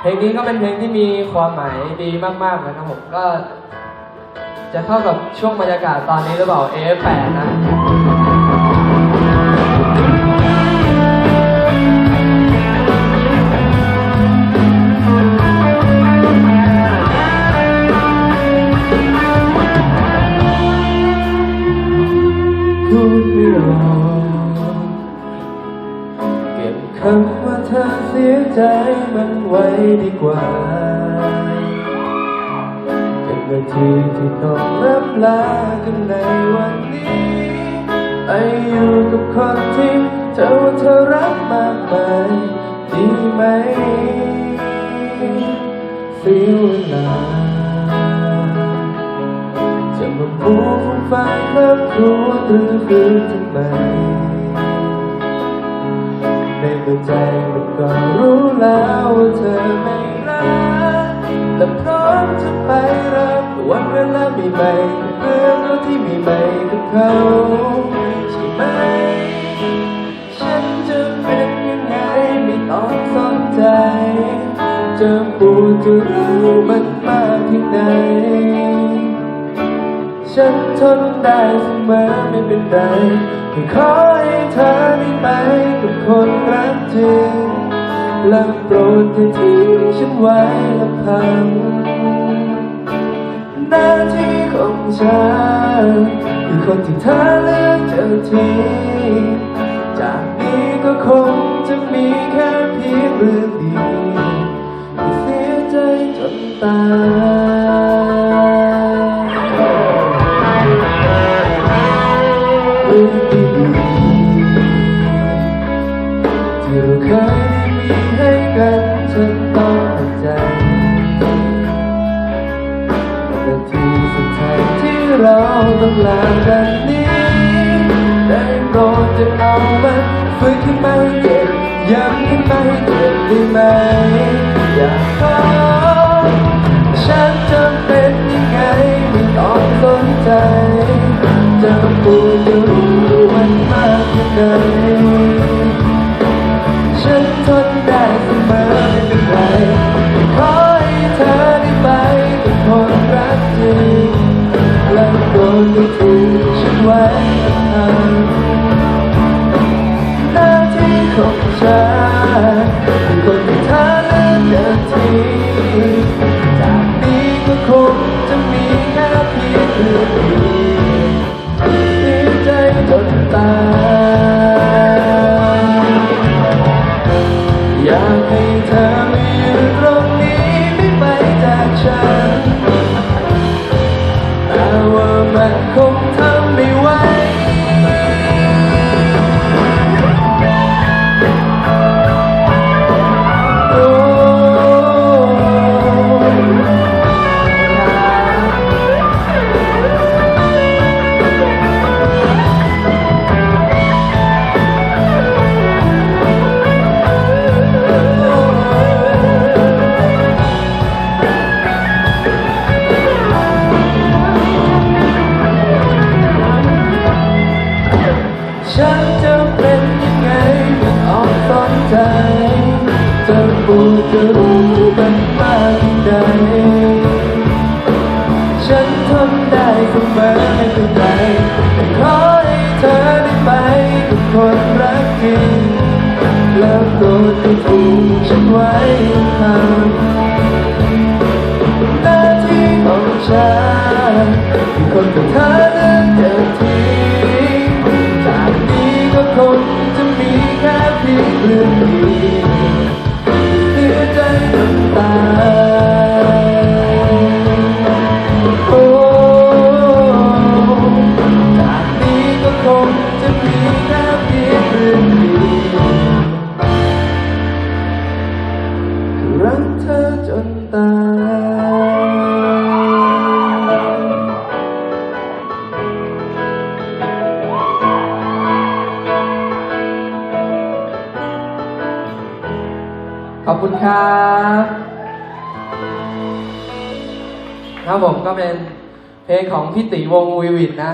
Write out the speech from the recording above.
เพลงนี้ก็เป็นเพลงที่มีความหมายดีมากๆนะครับผมก็ จะเข้ากับช่วงบรรยากาศตอนนี้หรือเปล่า F8 นะ ว่าเธอเสียใจมันไว้ดีกว่าเก็บนาทีที่ต้องรับลากันในวันนี้ไปอยู่กับคนที่เธอว่าเธอรักมากมายดีไหมเสียเวลาจะมาพูดฟุ้งฟังเลิกรู้หรือฟื้นทำไม ใจมันก็รู้แล้วว่าเธอไม่รักและพร้อมจะไปรับวันเวลาใหม่ๆเรื่องราวที่ใหม่ๆกับเขาใช่ไหมฉันจะเป็นยังไงไม่ต้องสนใจจะปวดจะรู้มันมากเพียงใดฉันทนได้เสมอไม่เป็นไรขอ รักจริงและโปรดอย่ทิ้งฉันไว้ลำพังหน้าที่ของฉันคือคนที่เธอเลือกจะทิ้งจากนี้ก็คงจะมีแค่เพียงเรื่องดีเสียใจจนตาย เราต้องลาแบบนี้ ได้โปรดจะเอามันฟื้นขึ้นมาเจ็บย้ำขึ้นมาเจ็บได้ไหม อยากขอฉันจะเป็นยังไงไม่ต้องสนใจ จะปวดจะรู้มันมากแค่ไหน ฉันคือคนที่เธอเลือกเดิมทีจากนี้ก็คงจะมีแค่เพียงเธอ ฉันจะเป็นยังไงไม่ต้อนตอนใจจะปวดจะรู้มันมากเพียงใดฉันทนได้เสมอไม่เป็นไรแต่ขอให้เธอได้ไปกับคนรักจริงแล้วโปรดอย่ อบคุณครับครับผมก็เป็นเพลงของพี่ติวงวีวินนะ